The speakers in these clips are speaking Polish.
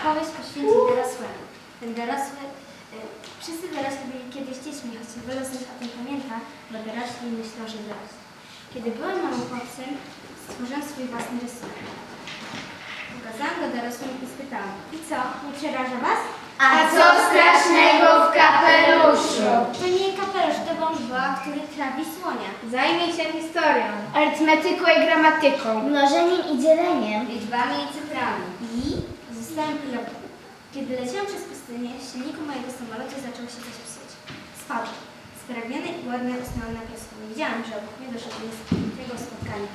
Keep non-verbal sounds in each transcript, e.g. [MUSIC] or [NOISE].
opowieść poświęci dorosłemu. Ten dorosły, e, wszyscy dorośli byli kiedyś dziećmi, choć wielu z nich o tym pamięta, bo dorośli myślą, że dorośli. Kiedy byłem małym chłopcem, stworzyłem swój własny rysunek. Pokazałam go dorosłym i spytałam, i co, nie przeraża was? A co strasznego w kapeluszu? To nie kapelusz, to wążba, który trawi słonia. Zajmie się historią, arytmetyką i gramatyką, mnożeniem i dzieleniem, liczbami i cyframi. I? Zostałem pilotem. Kiedy leciałam przez pustynię, w silniku mojego samolotu zaczęło się coś psuć. Spadł. Spragniony i głodny usnąłem na piasku. Wiedziałam, że obok mnie doszło do niesamowitego spotkania.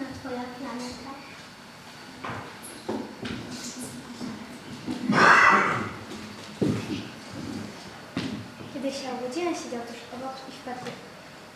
Piękna twoja planeta. Kiedy się obudziłem, siedział tuż obok i wpadł.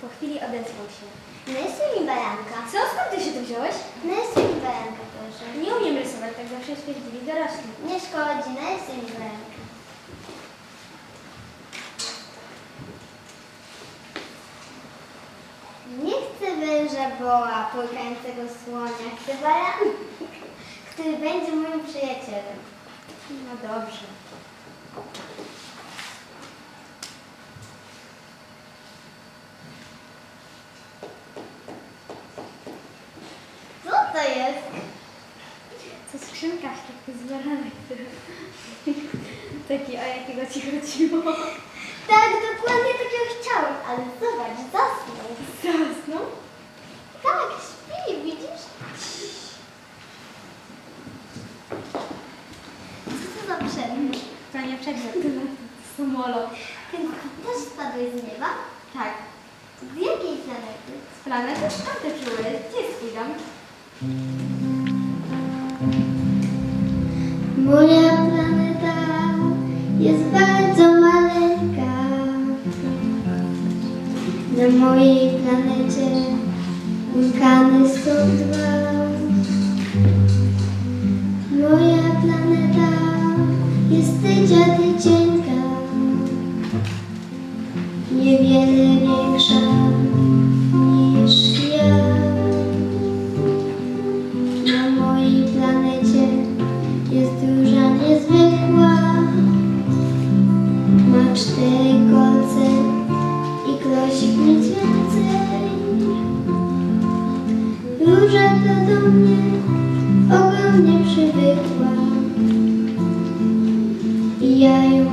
Po chwili odezwał się. Narysuj mi baranka. Co? Skąd ty się tu wziąłeś? Narysuj mi baranka, proszę. Nie umiem rysować, tak zawsze stwierdzili dorośli. Nie szkodzi, narysuj mi baranka. Nie chcę węża boła, płykającego słonia. Chcę baranka, który będzie moim przyjacielem. No dobrze. Co to jest? To skrzynka sztuki z baranek. Taki, o jakiego ci chodziło. Planecie wulkany są dwa. Moja planeta jest tycia tycienka. Niewiele większa Ta do mnie ogromnie przywykła. I ja ją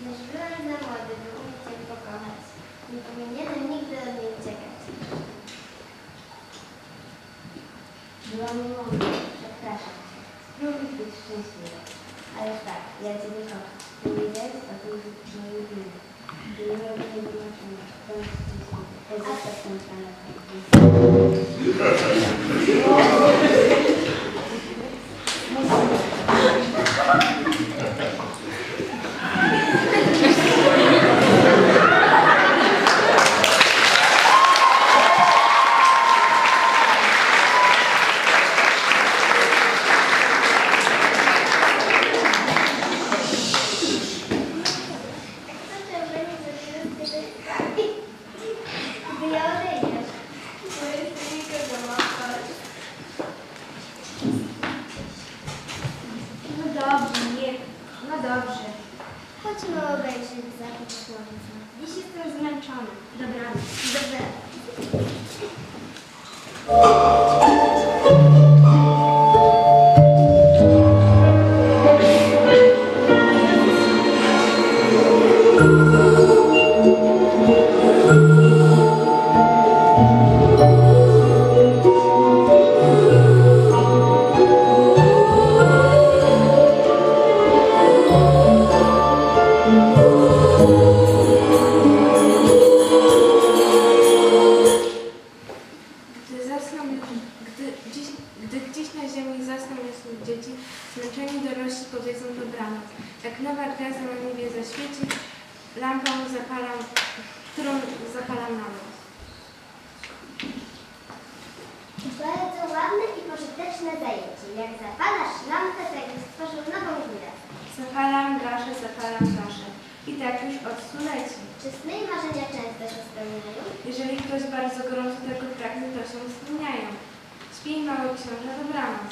Zapachem, lecz byłem za młody, by umieć ją pokochać. Nie powinienem nigdy od niej uciekać. Byłam mądra, przepraszam cię. Spróbuj być szczęśliwa. Ależ tak, ja cię nie kocham. Ty nie wiesz, a ty już moje winy. Ty nie robię nie wyłączenia. Bądź szczęśliwy. To jest zawsze w tym planecie. Dobra. Gdy bardzo gorąco tego pragnie, to się spełniają. Śpij mały książę, dobranoc.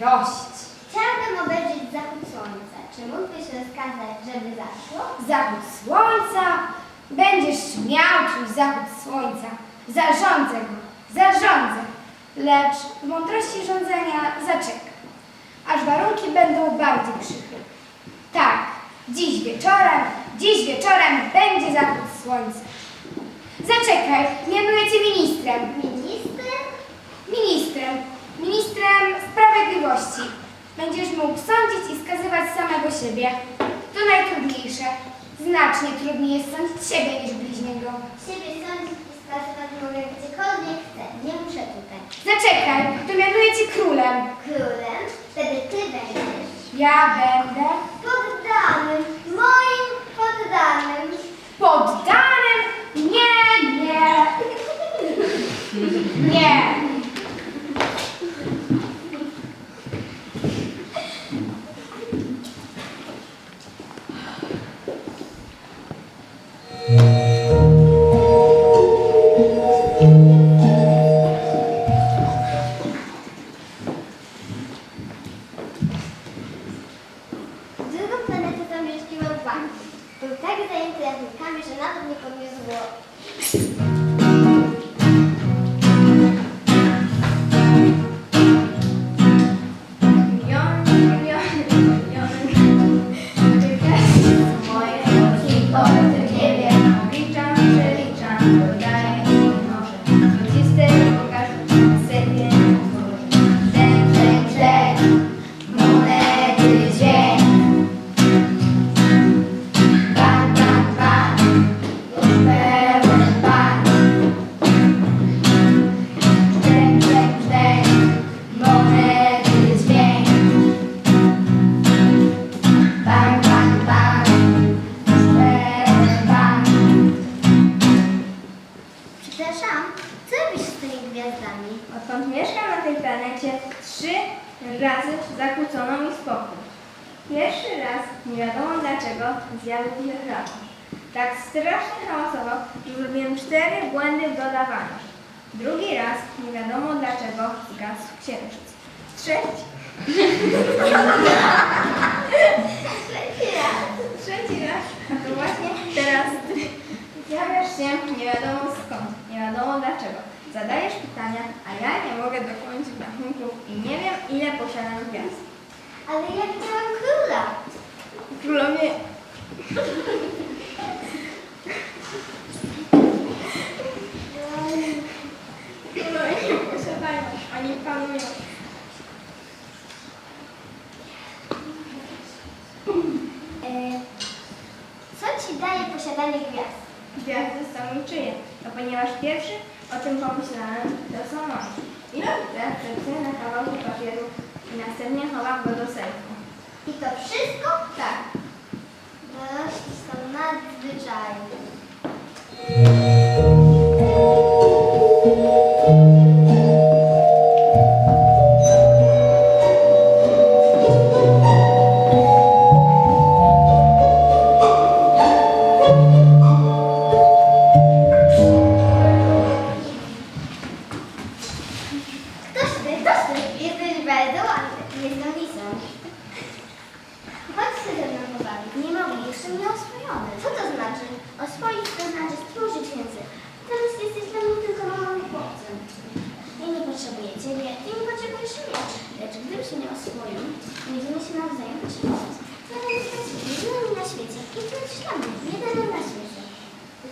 Prosić. Chciałabym obejrzeć zachód słońca. Czy mógłbyś rozkazać, żeby zaszło? Zachód słońca. Będziesz miał twój zachód słońca. Zarządzę go. Zarządzę. Lecz w mądrości rządzenia zaczekam. Aż warunki będą bardziej przychylne. Tak, dziś wieczorem, dziś wieczorem będzie zachód słońca. Zaczekaj, mianuję cię ministrem. Minister? Ministrem, ministrem sprawiedliwości. Będziesz mógł sądzić i skazywać samego siebie. To najtrudniejsze. Znacznie trudniej jest sądzić siebie niż bliźniego. Siebie sądzić i skazywać mogę gdziekolwiek chcę. Nie muszę tutaj. Zaczekaj, to mianuję cię królem. Królem? Wtedy ty będziesz. Ja będę Poddanym. Moim poddanym. poddanym. Nie, nie, [LAUGHS] nie. Zamieszkam na tej planecie trzy razy zakłócono mi spokój. Pierwszy raz, nie wiadomo dlaczego, zjadł wieżaczek. Tak strasznie hałasował, że zrobiłem cztery błędy w dodawaniu. Drugi raz, nie wiadomo dlaczego, zgasł księżyc. Trzeci. Trzeci raz. Trzeci raz. A to właśnie teraz zjawiasz się nie wiadomo skąd, nie wiadomo dlaczego. Zadajesz pytania, a ja nie mogę dokończyć rachunków i nie wiem ile posiadam gwiazd. Ale ja widziałam króla. Królowie nie posiadają, ani panują. E, co ci daje posiadanie gwiazd? Gwiazdy są niczyje, no ponieważ pierwszy o tym pomyślałem, to są. I robię przepisy na kawałku papieru i następnie chowam go do sejfu. I to wszystko? Tak, Dorośli są nadzwyczajni. Jeszcze mnie oswojony. Co to znaczy? Oswoić to znaczy stworzyć język. Teraz jesteś dla mnie tylko małym chłopcem. Ja nie potrzebuję ciebie, ty nie potrzebujesz mnie. Lecz gdybym się nie oswoił, będziemy się nawzajem potrzebować. Będę stać jedynymi na świecie i ty ślamy, jedynym na świecie.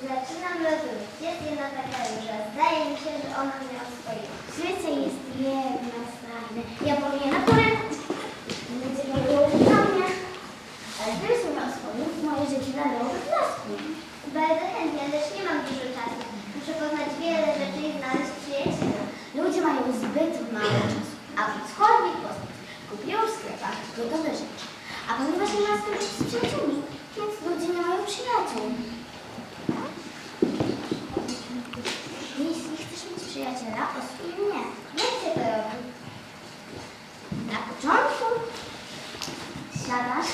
Zaczynam rozumieć. Jest jedna taka róża. Zdaje mi się, że ona mnie oswoiła. Świecie jest jedna straszna. Ja powinienem poręczyć. Ludzie mówią do mnie. Ale oswoił, moje życie nadałoby blasku. Bardzo chętnie, lecz nie mam dużo czasu. Muszę poznać wiele rzeczy i znaleźć przyjaciela. Ludzie mają zbyt mało czasu, aby cokolwiek poznać. Kupują w sklepach gotowe rzeczy. A ponieważ nie ma z przyjaciółmi, więc ludzie nie mają przyjaciół. Jeśli chcesz mieć przyjaciela, oswój mnie. Jak się to robi? Na początku siadasz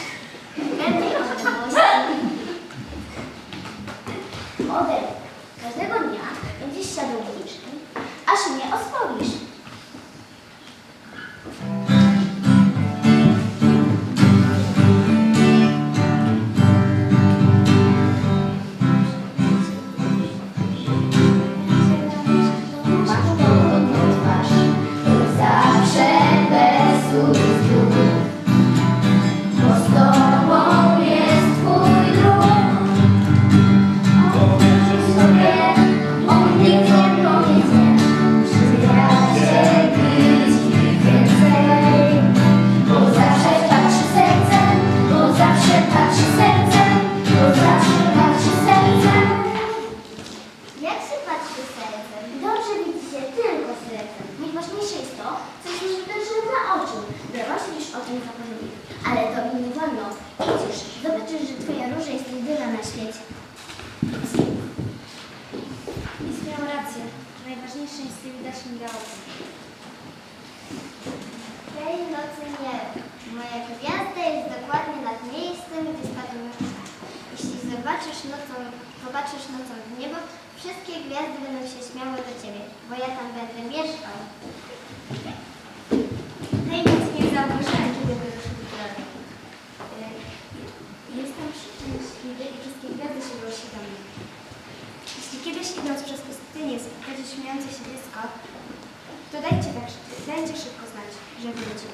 ode mnie. Każdego dnia będziesz siadał liczny, aż mnie oswoisz. Najważniejsze jest nie widać migałki. Tej nocy nie. Moja gwiazda jest dokładnie nad miejscem, gdzie spadł mój ptak. Jeśli zobaczysz nocą, popatrzysz nocą w niebo, wszystkie gwiazdy będą się śmiały do ciebie, bo ja tam będę mieszkał. Tej nocy nie zauważyłem, kiedy wyszły do drogi. Y, Jestem szczęśliwy i wszystkie gwiazdy się do mnie. Kiedyś idąc przez pustynię spotkacie śmiejące się dziecko, to dajcie, tak, dajcie szybko znać, że wróci.